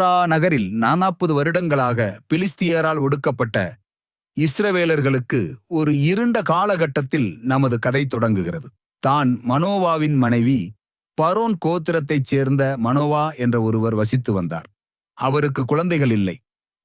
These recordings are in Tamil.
சோரா நகரில் நானாப்பது வருடங்களாக பிலிஸ்தியரால் ஒடுக்கப்பட்ட இஸ்ரவேலர்களுக்கு ஒரு இருண்ட காலகட்டத்தில் நமது கதை தொடங்குகிறது. தான் மனோவாவின் மனைவி பரோன் கோத்திரத்தைச் சேர்ந்த மனோவா என்ற ஒருவர் வசித்து வந்தார். அவருக்கு குழந்தைகள் இல்லை.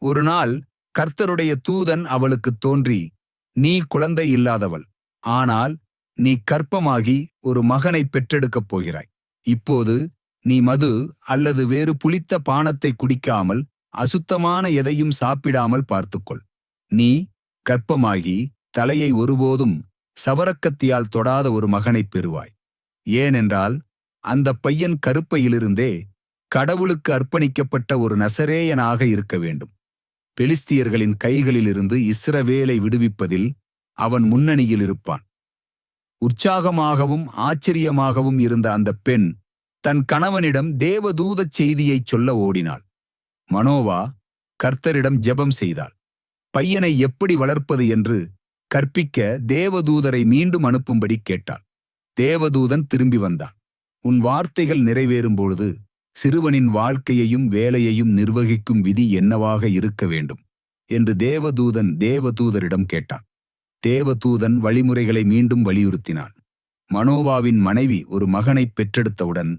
ஒரு நாள் கர்த்தருடைய தூதன் அவளுக்குத் தோன்றி நீ குழந்தை இல்லாதவள். ஆனால் நீ கற்பமாகி ஒரு மகனை பெற்றெடுக்கப் போகிறாய். இப்போது நீ மது அல்லது வேறு புளித்த பானத்தை குடிக்காமல் அசுத்தமான எதையும் சாப்பிடாமல் பார்த்துக்கொள். நீ கற்பமாகி தலையை ஒருபோதும் சவரக்கத்தியால் தொடாத ஒரு மகனைப் பெறுவாய். ஏனென்றால் அந்த பையன் கருப்பையிலிருந்தே கடவுளுக்கு அர்ப்பணிக்கப்பட்ட ஒரு நசரேயனாக இருக்க வேண்டும். பெலிஸ்தியர்களின் கைகளிலிருந்து இஸ்ரவேலை விடுவிப்பதில் அவன் முன்னணியில் இருப்பான். உற்சாகமாகவும் ஆச்சரியமாகவும் இருந்த அந்த பெண் தன் கணவனிடம் தேவதூதச் செய்தியைச் சொல்ல ஓடினாள். மனோவா கர்த்தரிடம் ஜெபம் செய்தாள். பையனை எப்படி வளர்ப்பது என்று கற்பிக்க தேவதூதரை மீண்டும் அனுப்பும்படி கேட்டாள். தேவதூதன் திரும்பி வந்தான். உன் வார்த்தைகள் நிறைவேறும் பொழுது சிறுவனின் வாழ்க்கையையும் வேலையையும் நிர்வகிக்கும் விதி என்னவாக இருக்க வேண்டும்? என்று தேவதூதன் தேவதூதரிடம் கேட்டான். தேவதூதன் வழிமுறைகளை மீண்டும் வலியுறுத்தினான். மனோவாவின் மனைவி ஒரு மகனைப் பெற்றெடுத்தவுடன்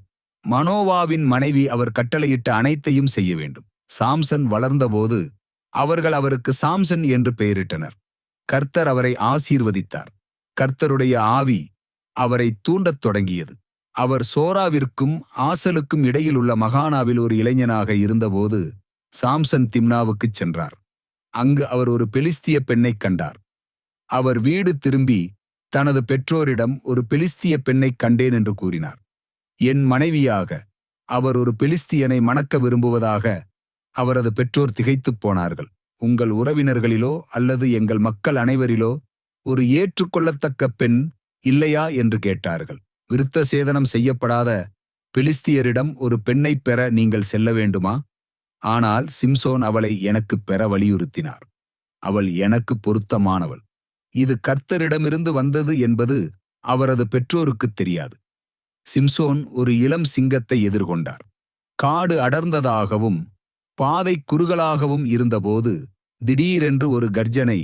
மனோவாவின் மனைவி அவர் கட்டளையிட்ட அனைத்தையும் செய்ய வேண்டும். சாம்சன் வளர்ந்தபோது அவர்கள் அவருக்கு சாம்சன் என்று பெயரிட்டனர். கர்த்தர் அவரை ஆசீர்வதித்தார். கர்த்தருடைய ஆவி அவரை தூண்டத் தொடங்கியது. அவர் சோராவிற்கும் ஆசலுக்கும் இடையில் உள்ள மகானாவில் ஒரு இளைஞனாக இருந்தபோது சாம்சன் திம்னாவுக்குச் சென்றார். அங்கு அவர் ஒரு பெலிஸ்திய பெண்ணைக் கண்டார். அவர் வீடு திரும்பி தனது பெற்றோரிடம் ஒரு பெலிஸ்திய பெண்ணைக் கண்டேன் என்று கூறினார். என் மனைவியாக அவர் ஒரு பெலிஸ்தியனை மணக்க விரும்புவதாக அவரது பெற்றோர் திகைத்துப் போனார்கள். உங்கள் உறவினர்களிலோ அல்லது எங்கள் மக்கள் அனைவரிலோ ஒரு ஏற்றுக்கொள்ளத்தக்க பெண் இல்லையா என்று கேட்டார்கள். விருத்த சேதனம் செய்யப்படாத பெலிஸ்தியரிடம் ஒரு பெண்ணைப் பெற நீங்கள் செல்ல வேண்டுமா? ஆனால் சிம்சோன் அவளை எனக்குப் பெற வலியுறுத்தினார். அவள் எனக்கு பொருத்தமானவள். இது கர்த்தரிடமிருந்து வந்தது என்பது அவரது பெற்றோருக்குத் தெரியாது. சிம்சோன் ஒரு இளம் சிங்கத்தை எதிர்கொண்டார். காடு அடர்ந்ததாகவும் பாதை குறுகலாகவும் இருந்தபோது திடீரென்று ஒரு கர்ஜனை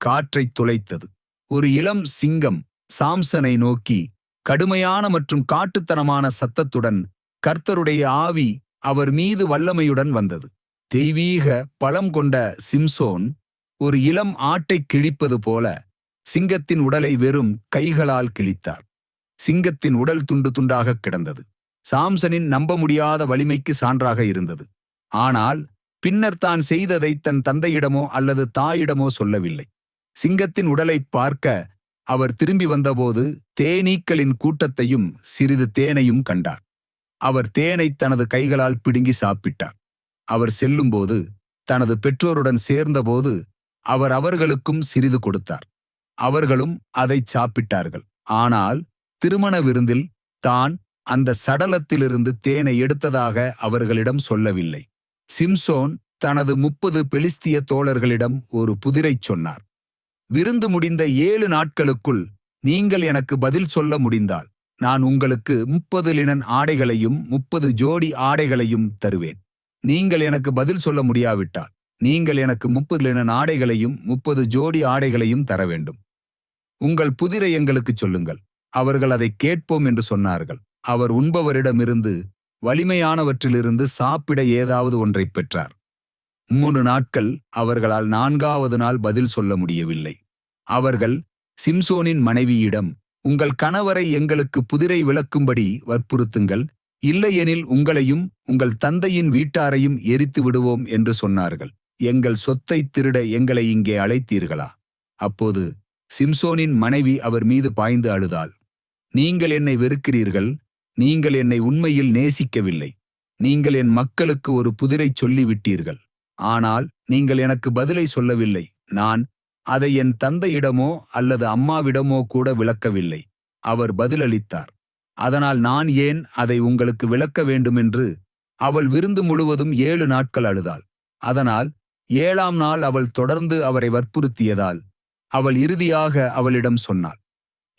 காற்றைத் துளைத்தது. ஒரு இளம் சிங்கம் சாம்சனை நோக்கி கடுமையான மற்றும் காட்டுத்தனமான சத்தத்துடன் கர்த்தருடைய ஆவி அவர் மீது வல்லமையுடன் வந்தது. தெய்வீக பலம் கொண்ட சிம்சோன் ஒரு இளம் ஆட்டைக் கிழிப்பது போல சிங்கத்தின் உடலை வெறும் கைகளால் கிழித்தார். சிங்கத்தின் உடல் துண்டு துண்டாகக் கிடந்தது. சாம்சனின் நம்ப முடியாத வலிமைக்கு சான்றாக இருந்தது. ஆனால் பின்னர் தான் செய்ததை தன் தந்தையிடமோ அல்லது தாயிடமோ சொல்லவில்லை. சிங்கத்தின் உடலைப் பார்க்க அவர் திரும்பி வந்தபோது தேனீக்களின் கூட்டத்தையும் சிறிது தேனையும் கண்டார். அவர் தேனை தனது கைகளால் பிடுங்கி சாப்பிட்டார். அவர் செல்லும்போது தனது பெற்றோருடன் சேர்ந்தபோது அவர் அவர்களுக்கும் சிறிது கொடுத்தார். அவர்களும் அதைச் சாப்பிட்டார்கள். ஆனால் திருமண விருந்தில் தான் அந்த சடலத்திலிருந்து தேனை எடுத்ததாக அவர்களிடம் சொல்லவில்லை. சிம்சோன் தனது முப்பது பெலிஸ்திய தோழர்களிடம் ஒரு புதிரைச் சொன்னார். விருந்து முடிந்த ஏழு நாட்களுக்குள் நீங்கள் எனக்கு பதில் சொல்ல முடிந்தால் நான் உங்களுக்கு முப்பது லினன் ஆடைகளையும் முப்பது ஜோடி ஆடைகளையும் தருவேன். நீங்கள் எனக்கு பதில் சொல்ல முடியாவிட்டால் நீங்கள் எனக்கு முப்பது லினன் ஆடைகளையும் முப்பது ஜோடி ஆடைகளையும் தர வேண்டும். உங்கள் புதிரை எங்களுக்குச் சொல்லுங்கள். அவர்கள் அதை கேட்போம் என்று சொன்னார்கள். அவர் உண்பவரிடமிருந்து வலிமையானவற்றிலிருந்து சாப்பிட ஏதாவது ஒன்றைப் பெற்றார். மூணு நாட்கள் அவர்களால் நான்காவது நாள் பதில் சொல்ல முடியவில்லை. அவர்கள் சிம்சோனின் மனைவியிடம் உங்கள் கணவரை எங்களுக்கு புதிரை விளக்கும்படி வற்புறுத்துங்கள் இல்லையெனில் உங்களையும் உங்கள் தந்தையின் வீட்டாரையும் எரித்து விடுவோம் என்று சொன்னார்கள். எங்கள் சொத்தை திருட எங்களை இங்கே அழைத்தீர்களா? அப்போது சிம்சோனின் மனைவி அவர் மீது பாய்ந்து அழுதாள். நீங்கள் என்னை வெறுக்கிறீர்கள் நீங்கள் என்னை உண்மையில் நேசிக்கவில்லை நீங்கள் என் மக்களுக்கு ஒரு புதிரை சொல்லிவிட்டீர்கள். ஆனால் நீங்கள் எனக்கு பதிலை சொல்லவில்லை நான் அதை என் தந்தையிடமோ அல்லது அம்மாவிடமோ கூட விளக்கவில்லை அவர் பதிலளித்தார். அதனால் நான் ஏன் அதை உங்களுக்கு விளக்க வேண்டுமென்று அவள் விருந்து முழுவதும் ஏழு நாட்கள் அழுதாள். அதனால் ஏழாம் நாள் அவள் தொடர்ந்து அவரை வற்புறுத்தியதால் அவள் இறுதியாக அவளிடம் சொன்னாள்.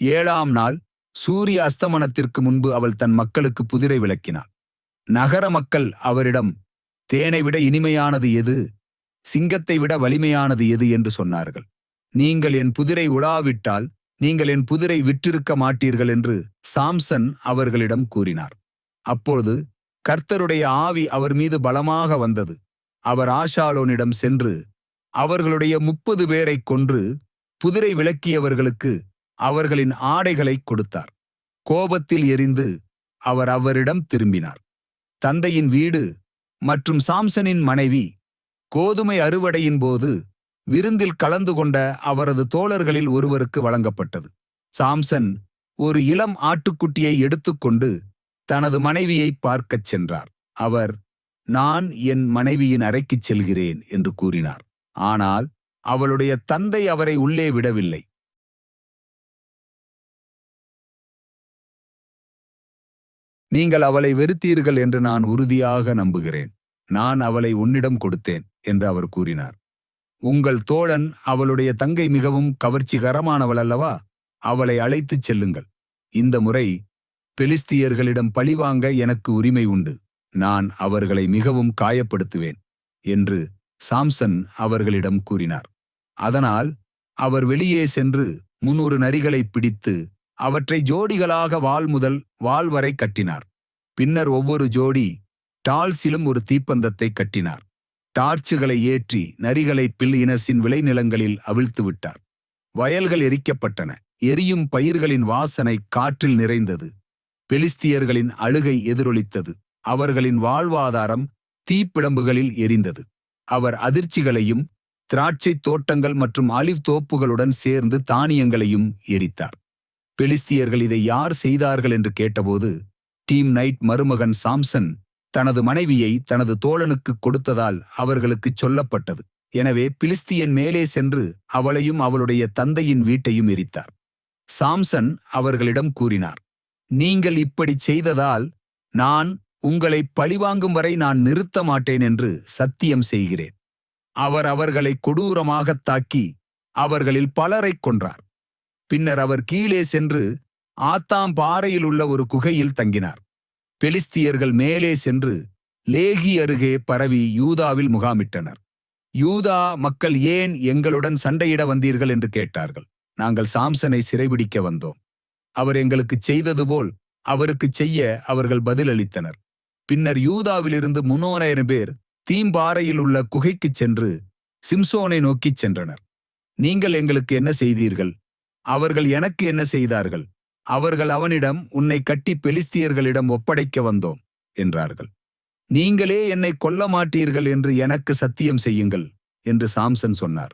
ஏழாம் நாள் சூரிய அஸ்தமனத்திற்கு முன்பு அவள் தன் மக்களுக்கு புதிரை விளக்கினாள். நகர மக்கள் அவரிடம் தேனை விட இனிமையானது எது? சிங்கத்தை விட வலிமையானது எது? என்று சொன்னார்கள். நீங்கள் என் புதிரை உலாவிட்டால் நீங்கள் என் புதிரை விற்றிருக்க மாட்டீர்கள் என்று சாம்சன் அவர்களிடம் கூறினார். அப்பொழுது கர்த்தருடைய ஆவி அவர் மீது பலமாக வந்தது. அவர் ஆஷாலோனிடம் சென்று அவர்களுடைய முப்பது பேரைக் கொன்று புதிரை விளக்கியவர்களுக்கு அவர்களின் ஆடைகளைக் கொடுத்தார். கோபத்தில் எரிந்து அவர் அவரிடம் திரும்பினார். தந்தையின் வீடு மற்றும் சாம்சனின் மனைவி கோதுமை அறுவடையின் போது விருந்தில் கலந்து கொண்ட அவரது தோழர்களில் ஒருவருக்கு வழங்கப்பட்டது. சாம்சன் ஒரு இளம் ஆட்டுக்குட்டியை எடுத்துக்கொண்டு தனது மனைவியை பார்க்கச் சென்றார். அவர் நான் என் மனைவியின் அறைக்குச் செல்கிறேன் என்று கூறினார். ஆனால் அவளுடைய தந்தை அவரை உள்ளே விடவில்லை. நீங்கள் அவளை வெறுத்தீர்கள் என்று நான் உறுதியாக நம்புகிறேன். நான் அவளை உன்னிடம் கொடுத்தேன் என்று அவர் கூறினார். உங்கள் தோழன் அவளுடைய தங்கை மிகவும் கவர்ச்சிகரமானவள் அல்லவா? அவளை அழைத்துச் செல்லுங்கள். இந்த முறை பெலிஸ்தியர்களிடம் பழிவாங்க எனக்கு உரிமை உண்டு. நான் அவர்களை மிகவும் காயப்படுத்துவேன் என்று சாம்சன் அவர்களிடம் கூறினார். அதனால் அவர் வெளியே சென்று முன்னூறு நரிகளை பிடித்து அவற்றை ஜோடிகளாக வால் முதல் வால் வரை கட்டினார். பின்னர் ஒவ்வொரு ஜோடி டால்ஸிலும் ஒரு தீப்பந்தத்தை கட்டினார். டார்ச்சுகளை ஏற்றி நரிகளை பில் இனசின் விளைநிலங்களில் அவிழ்த்து விட்டார். வயல்கள் எரிக்கப்பட்டன. எரியும் பயிர்களின் வாசனை காற்றில் நிறைந்தது. பெலிஸ்தியர்களின் அழுகை எதிரொலித்தது. அவர்களின் வாழ்வாதாரம் தீப்பிடம்புகளில் எரிந்தது. அவர் அதிர்ச்சிகளையும் திராட்சைத் தோட்டங்கள் மற்றும் ஆலிவ் தோப்புகளுடன் சேர்ந்து தானியங்களையும் எரித்தார். பெலிஸ்தியர்கள் இதை யார் செய்தார்கள் என்று கேட்டபோது டீம் நைட் மருமகன் சாம்சன் தனது மனைவியை தனது தோழனுக்கு கொடுத்ததால் அவர்களுக்குச் சொல்லப்பட்டது. எனவே பிலிஸ்தியன் மேலே சென்று அவளையும் அவளுடைய தந்தையின் வீட்டையும் எரித்தார். சாம்சன் அவர்களிடம் கூறினார் நீங்கள் இப்படிச் செய்ததால் நான் உங்களை பழிவாங்கும் வரை நான் நிறுத்த மாட்டேன் என்று சத்தியம் செய்கிறேன். அவர் அவர்களை கொடூரமாகத் தாக்கி அவர்களில் பலரைக் கொன்றார். பின்னர் அவர் கீழே சென்று ஆத்தாம் பாறையில் உள்ள ஒரு குகையில் தங்கினார். பெலிஸ்தியர்கள் மேலே சென்று லேகி அருகே பரவி யூதாவில் முகாமிட்டனர். யூதா மக்கள் ஏன் எங்களுடன் சண்டையிட வந்தீர்கள்? என்று கேட்டார்கள். நாங்கள் சாம்சனை சிறைபிடிக்க வந்தோம். அவர் எங்களுக்குச் செய்தது போல் அவருக்குச் செய்ய அவர்கள் பதிலளித்தனர். பின்னர் யூதாவிலிருந்து முன்னோராயிரம் பேர் தீம்பாறையில் உள்ள குகைக்குச் சென்று சிம்சோனை நோக்கிச் சென்றனர். நீங்கள் எங்களுக்கு என்ன செய்தீர்கள்? அவர்கள் எனக்கு என்ன செய்தார்கள்? அவர்கள் அவனிடம் உன்னை கட்டி பெலிஸ்தியர்களிடம் ஒப்படைக்க வந்தோம் என்றார்கள். நீங்களே என்னை கொல்ல மாட்டீர்கள் என்று எனக்கு சத்தியம் செய்யுங்கள் என்று சாம்சன் சொன்னார்.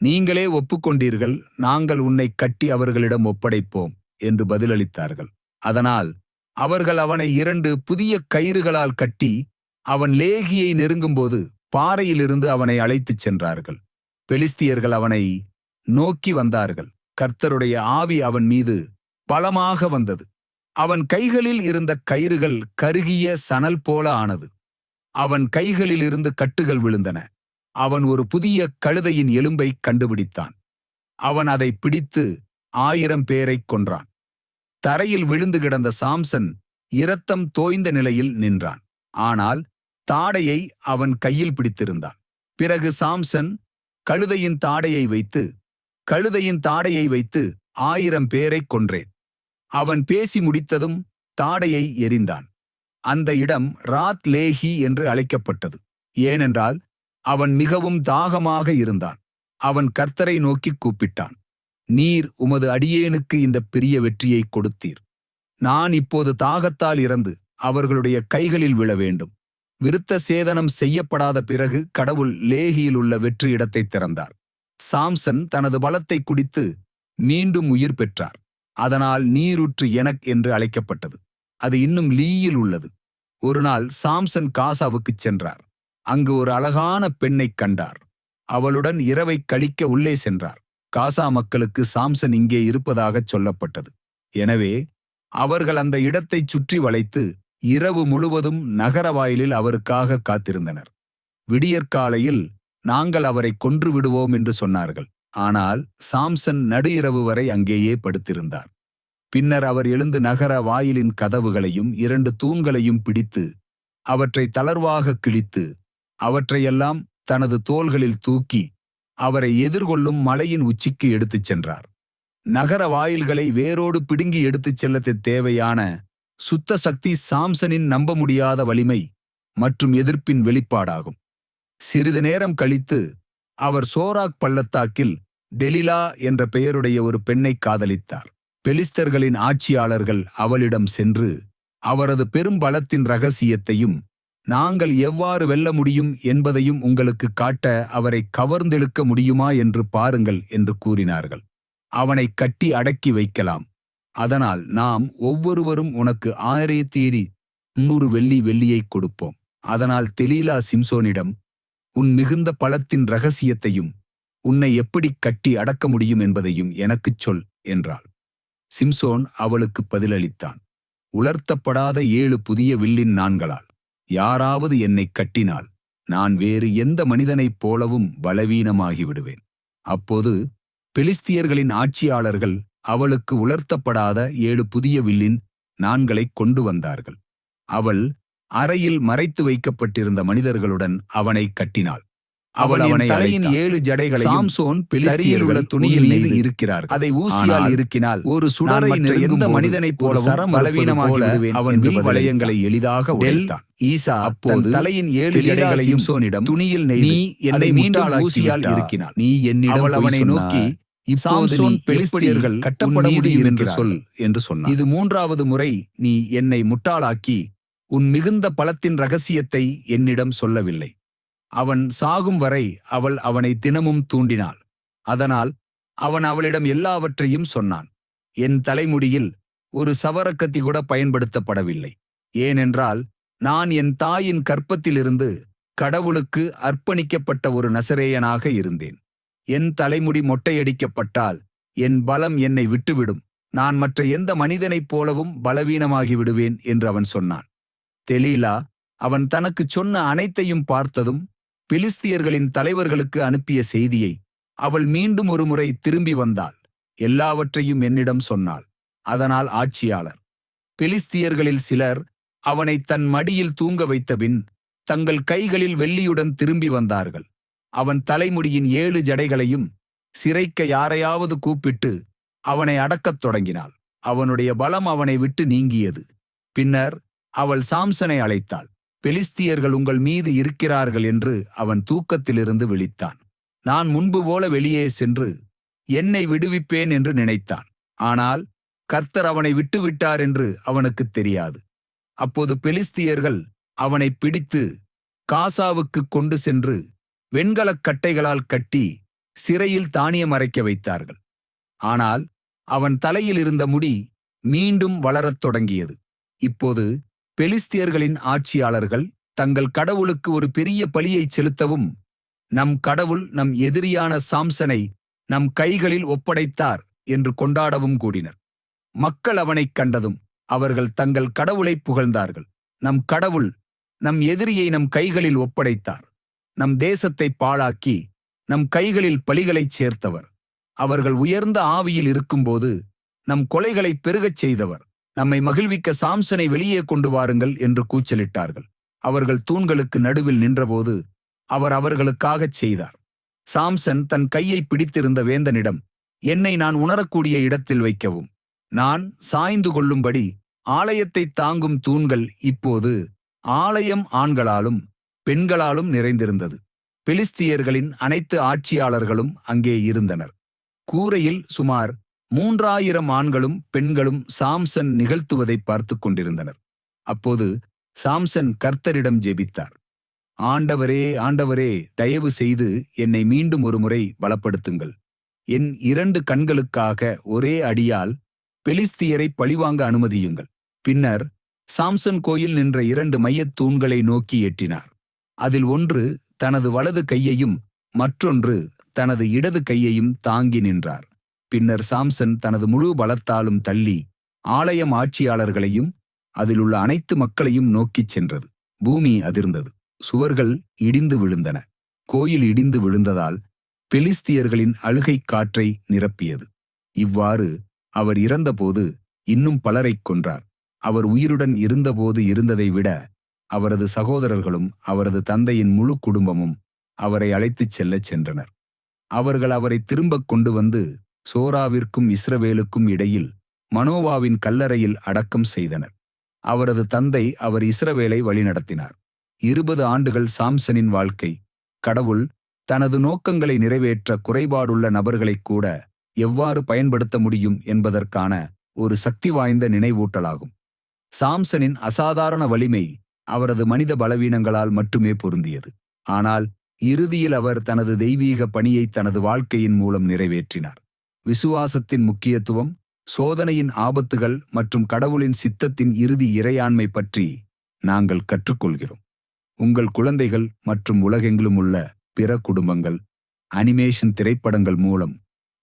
நீங்களே ஒப்புக்கொண்டீர்கள் நாங்கள் உன்னை கட்டி அவர்களிடம் ஒப்படைப்போம் என்று பதிலளித்தார்கள். அதனால் அவர்கள் அவனை இரண்டு புதிய கயிறுகளால் கட்டி அவன் லேகியை நெருங்கும்போது பாறையிலிருந்து அவனை அழைத்துச் சென்றார்கள். பெலிஸ்தியர்கள் அவனை நோக்கி வந்தார்கள். கர்த்தருடைய ஆவி அவன் மீது பலமாக வந்தது. அவன் கைகளில் இருந்த கயிறுகள் கருகிய சணல் போல ஆனது. அவன் கைகளில் இருந்து கட்டுகள் விழுந்தன. அவன் ஒரு புதிய கழுதையின் எலும்பை கண்டுபிடித்தான். அவன் அதை பிடித்து ஆயிரம் பேரைக் கொன்றான். தரையில் விழுந்து கிடந்த சாம்சன் இரத்தம் தோய்ந்த நிலையில் நின்றான். ஆனால் தாடையை அவன் கையில் பிடித்திருந்தான். பிறகு சாம்சன் கழுதையின் தாடையை வைத்து கழுதையின் தாடையை வைத்து ஆயிரம் பேரைக் கொன்றேன். அவன் பேசி முடித்ததும் தாடையை எரிந்தான் அந்த இடம் ராத் லேஹி என்று அழைக்கப்பட்டது. ஏனென்றால் அவன் மிகவும் தாகமாக இருந்தான். அவன் கர்த்தரை நோக்கிக் கூப்பிட்டான். நீர் உமது அடியேனுக்கு இந்த பெரிய வெற்றியை கொடுத்தீர். நான் இப்போது தாகத்தால் இறந்து அவர்களுடைய கைகளில் விழ வேண்டும். விருத்த சேதனம் செய்யப்படாத பிறகு கடவுள் லேகியில் உள்ள வெற்றி இடத்தை திறந்தார். சாம்சன் தனது பலத்தை குடித்து மீண்டும் உயிர் பெற்றார். அதனால் நீருற்று எனக் என்று அழைக்கப்பட்டது. அது இன்னும் லீயில் உள்ளது. ஒரு நாள் சாம்சன் காசாவுக்குச் சென்றார். அங்கு ஒரு அழகான பெண்ணைக் கண்டார். அவளுடன் இரவைக் கழிக்க உள்ளே சென்றார். காசா மக்களுக்கு சாம்சன் இங்கே இருப்பதாகச் சொல்லப்பட்டது. எனவே அவர்கள் அந்த இடத்தைச் சுற்றி வளைத்து இரவு முழுவதும் நகர வாயிலில் அவருக்காக காத்திருந்தனர். விடியற்காலையில் நாங்கள் அவரை கொன்று விடுவோம் என்று சொன்னார்கள். ஆனால் சாம்சன் நடு இரவு வரை அங்கேயே படுத்திருந்தார். பின்னர் அவர் எழுந்து நகர வாயிலின் கதவுகளையும் இரண்டு தூண்களையும் பிடித்து அவற்றை தளர்வாக கிழித்து அவற்றையெல்லாம் தனது தோள்களில் தூக்கி அவரை எதிர்கொள்ளும் மலையின் உச்சிக்கு எடுத்துச் சென்றார். நகர வாயில்களை வேரோடு பிடுங்கி எடுத்துச் செல்லத் தேவையான சுத்த சக்தி சாம்சனின் நம்ப முடியாத வலிமை மற்றும் எதிர்ப்பின் வெளிப்பாடாகும். சிறிது நேரம் கழித்து அவர் சோராக் பள்ளத்தாக்கில் டெலிலா என்ற பெயருடைய ஒரு பெண்ணை காதலித்தார். பெலிஸ்தர்களின் ஆட்சியாளர்கள் அவளிடம் சென்று அவரது பெரும் பலத்தின் ரகசியத்தையும் நாங்கள் எவ்வாறு வெல்ல முடியும் என்பதையும் உங்களுக்கு காட்ட அவரை கவர்ந்தெழுக்க முடியுமா என்று பாருங்கள் என்று கூறினார்கள். அவனை கட்டி அடக்கி வைக்கலாம். அதனால் நாம் ஒவ்வொருவரும் உனக்கு ஆயிரத்தி முன்னூறு வெள்ளி வெள்ளியைக் கொடுப்போம். அதனால் தெலீலா சிம்சோனிடம் உன் மிகுந்த பலத்தின் ரகசியத்தையும் உன்னை எப்படி கட்டி அடக்க முடியும் என்பதையும் எனக்குச் சொல் என்றாள். சிம்சோன் அவளுக்கு பதிலளித்தான். உலர்த்தப்படாத ஏழு புதிய வில்லின் நான்களால் யாராவது என்னை கட்டினால் நான் வேறு எந்த மனிதனைப் போலவும் பலவீனமாகி விடுவேன் அப்போது பெலிஸ்தியர்களின் ஆட்சியாளர்கள் அவளுக்கு உலர்த்தப்படாத ஏழு புதிய வில்லின் நான்களைக் கொண்டு வந்தார்கள். அவள் அறையில் மறைத்து வைக்கப்பட்டிருந்த மனிதர்களுடன் அவனை கட்டினாள். அவள் அவனை தலையின் ஏழு ஜடைகளை சாம்சோன் பெலிஸ்தியர் உள்ள துணியில் மீது இருக்கிறார்கள். அதை ஊசியால் இருக்கினால் ஒரு சுடரை எந்த மனிதனைப் போல சரம் பலவீனமாக அவன் வில் வளையங்களை எளிதாக உடைத்தான் ஈசா அப்போது தலையின் ஏழு ஜடைகளையும் சோனிடம் துணியில் நெய் என்னை மீண்டும் ஊசியால் இருக்கினாள் நீ என்னிடம் அவனை நோக்கி சாம்சோன் பெலிஸ்தியர்கள் கட்டப்பட முடியும்? என்று சொல் என்று சொன்னார் இது மூன்றாவது முறை நீ என்னை முட்டாளாக்கி உன் மிகுந்த பலத்தின் ரகசியத்தை என்னிடம் சொல்லவில்லை. அவன் சாகும் வரை அவள் அவனை தினமும் தூண்டினாள். அதனால் அவன் அவளிடம் எல்லாவற்றையும் சொன்னான். என் தலைமுடியில் ஒரு சவரக்கத்தி கூட பயன்படுத்தப்படவில்லை. ஏனென்றால் நான் என் தாயின் கற்பத்திலிருந்து கடவுளுக்கு அர்ப்பணிக்கப்பட்ட ஒரு நசரேயனாக இருந்தேன். என் தலைமுடி மொட்டையடிக்கப்பட்டால் என் பலம் என்னை விட்டுவிடும். நான் மற்ற எந்த மனிதனைப் போலவும் பலவீனமாகி விடுவேன் என்று அவன் சொன்னான். தெலீலா அவன் தனக்குச் சொன்ன அனைத்தையும் பார்த்ததும் பிலிஸ்தியர்களின் தலைவர்களுக்கு அனுப்பிய செய்தியை அவள் மீண்டும் ஒருமுறை திரும்பி வந்தாள். எல்லாவற்றையும் என்னிடம் சொன்னாள். அதனால் ஆட்சியாளர். பிலிஸ்தியர்களில் சிலர் அவனை தன் மடியில் தூங்க வைத்தபின் தங்கள் கைகளில் வெள்ளியுடன் திரும்பி வந்தார்கள். அவன் தலைமுடியின் ஏழு ஜடைகளையும் சிறைக்க யாரையாவது கூப்பிட்டு அவனை அடக்கத் தொடங்கினாள். அவனுடைய பலம் அவனை விட்டு நீங்கியது. பின்னர் அவள் சாம்சனை அழைத்தாள். பெலிஸ்தியர்கள் உங்கள் மீது இருக்கிறார்கள் என்று அவன் தூக்கத்திலிருந்து விழித்தான். நான் முன்பு போல வெளியே சென்று என்னை விடுவிப்பேன் என்று நினைத்தான். ஆனால் கர்த்தர் அவனை விட்டுவிட்டார் என்று அவனுக்குத் தெரியாது. அப்போது பெலிஸ்தியர்கள் அவனை பிடித்து காசாவுக்கு கொண்டு சென்று வெண்கலக் கட்டைகளால் கட்டி சிறையில் தானியம் அரைக்க வைத்தார்கள். ஆனால் அவன் தலையில் இருந்த முடி மீண்டும் வளரத் தொடங்கியது. இப்போது பெலிஸ்தியர்களின் ஆட்சியாளர்கள் தங்கள் கடவுளுக்கு ஒரு பெரிய பலியை செலுத்தவும் நம் கடவுள் நம் எதிரியான சாம்சனை நம் கைகளில் ஒப்படைத்தார் என்று கொண்டாடவும் கூடினர். மக்கள் அவனைக் கண்டதும் அவர்கள் தங்கள் கடவுளை புகழ்ந்தார்கள். நம் கடவுள் நம் எதிரியை நம் கைகளில் ஒப்படைத்தார். நம் தேசத்தை பாழாக்கி நம் கைகளில் பலிகளைச் சேர்த்தவர். அவர்கள் உயர்ந்த ஆவியில் இருக்கும்போது நம் கொலைகளை பெருகச் செய்தவர். நம்மை மகிழ்விக்க சாம்சனை வெளியே கொண்டு வாருங்கள் என்று கூச்சலிட்டார்கள். அவர்கள் தூண்களுக்கு நடுவில் நின்றபோது அவர் அவர்களுக்காகச் செய்தார். சாம்சன் தன் கையை பிடித்திருந்த வேந்தனிடம் என்னை நான் உணரக்கூடிய இடத்தில் வைக்கவும். நான் சாய்ந்து கொள்ளும்படி ஆலயத்தை தாங்கும் தூண்கள் இப்போது ஆலயம் ஆண்களாலும் பெண்களாலும் நிறைந்திருந்தது. பெலிஸ்தியர்களின் அனைத்து ஆட்சியாளர்களும் அங்கே இருந்தனர். கூரையில் சுமார் மூன்றாயிரம் ஆண்களும் பெண்களும் சாம்சன் நிகழ்த்துவதை பார்த்து கொண்டிருந்தனர். அப்போது சாம்சன் கர்த்தரிடம் ஜெபித்தார். ஆண்டவரே ஆண்டவரே தயவு செய்து என்னை மீண்டும் ஒரு முறை பலப்படுத்துங்கள். என் இரண்டு கண்களுக்காக ஒரே அடியால் பெலிஸ்தியரை பழிவாங்க அனுமதியுங்கள். பின்னர் சாம்சன் கோயில் நின்ற இரண்டு மையத் தூண்களை நோக்கி எட்டினார். அதில் ஒன்று தனது வலது கையையும் மற்றொன்று தனது இடது கையையும் தாங்கி நின்றார். பின்னர் சாம்சன் தனது முழு பலத்தாலும் தள்ளி ஆலயம் ஆட்சியாளர்களையும் அதிலுள்ள அனைத்து மக்களையும் நோக்கிச் சென்றது. பூமி அதிர்ந்தது. சுவர்கள் இடிந்து விழுந்தன. கோயில் இடிந்து விழுந்ததால் பெலிஸ்தியர்களின் அழுகை காற்றை நிரப்பியது. இவ்வாறு அவர் இறந்தபோது இன்னும் பலரைக் கொன்றார். அவர் உயிருடன் இருந்தபோது இருந்ததை விட அவரது சகோதரர்களும் அவரது தந்தையின் முழு குடும்பமும் அவரை அழைத்துச் செல்லச் சென்றனர். அவர்கள் அவரை திரும்பக் கொண்டு வந்து சோராவிற்கும் இஸ்ரவேலுக்கும் இடையில் மனோவாவின் கல்லறையில் அடக்கம் செய்தனர். அவரது தந்தை அவர் இஸ்ரவேலை வழிநடத்தினார். இருபது ஆண்டுகள் சாம்சனின் வாழ்க்கை. கடவுள் தனது நோக்கங்களை நிறைவேற்ற குறைபாடுள்ள நபர்களைக் கூட எவ்வாறு பயன்படுத்த முடியும் என்பதற்கான ஒரு சக்தி வாய்ந்த நினைவூட்டலாகும். சாம்சனின் அசாதாரண வலிமை அவரது மனித பலவீனங்களால் மட்டுமே பொருந்தியது. ஆனால் இறுதியில் அவர் தனது தெய்வீக பணியை தனது வாழ்க்கையின் மூலம் நிறைவேற்றினார். விசுவாசத்தின் முக்கியத்துவம் சோதனையின் ஆபத்துகள் மற்றும் கடவுளின் சித்தத்தின் இறுதி இறையாண்மை பற்றி நாங்கள் கற்றுக்கொள்கிறோம். உங்கள் குழந்தைகள் மற்றும் உலகெங்கிலும் உள்ள பிற குடும்பங்கள் அனிமேஷன் திரைப்படங்கள் மூலம்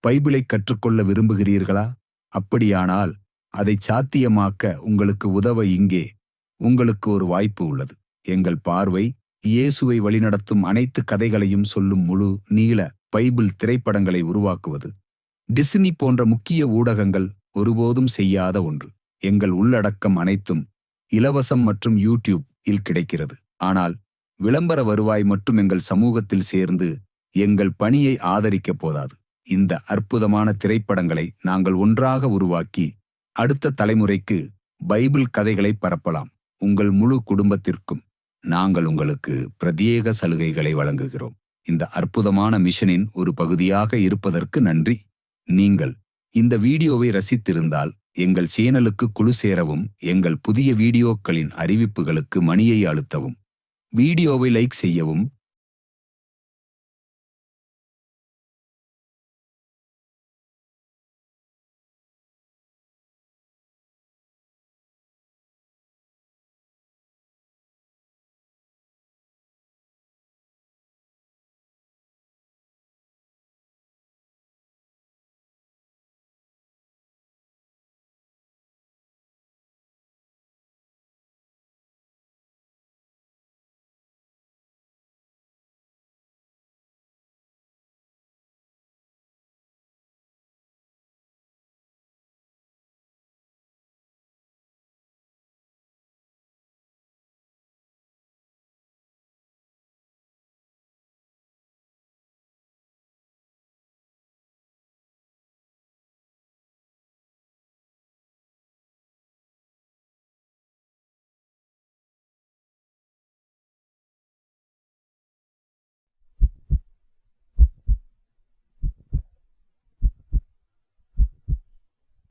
பைபிளை கற்றுக்கொள்ள விரும்புகிறீர்களா? அப்படியானால் அதை சாத்தியமாக்க உங்களுக்கு உதவ இங்கே உங்களுக்கு ஒரு வாய்ப்பு உள்ளது. எங்கள் பார்வை இயேசுவை வழிநடத்தும் அனைத்து கதைகளையும் சொல்லும் முழு நீள பைபிள் திரைப்படங்களை உருவாக்குவது. டிஸ்னி போன்ற முக்கிய ஊடகங்கள் ஒருபோதும் செய்யாத ஒன்று. எங்கள் உள்ளடக்கம் அனைத்தும் இலவசம் மற்றும் யூடியூப் இல் கிடைக்கிறது. ஆனால் விளம்பர வருவாய் மட்டும் எங்கள் சமூகத்தில் சேர்ந்து எங்கள் பணியை ஆதரிக்கப் போதாது. இந்த அற்புதமான திரைப்படங்களை நாங்கள் ஒன்றாக உருவாக்கி அடுத்த தலைமுறைக்கு பைபிள் கதைகளை பரப்பலாம். உங்கள் முழு குடும்பத்திற்கும் நாங்கள் உங்களுக்கு பிரத்யேக சலுகைகளை வழங்குகிறோம். இந்த அற்புதமான மிஷனின் ஒரு பகுதியாக இருப்பதற்கு நன்றி. நீங்கள். இந்த வீடியோவை ரசித்திருந்தால் எங்கள் சேனலுக்கு குழு சேரவும் எங்கள் புதிய வீடியோக்களின் அறிவிப்புகளுக்கு மணியை அழுத்தவும். வீடியோவை லைக் செய்யவும்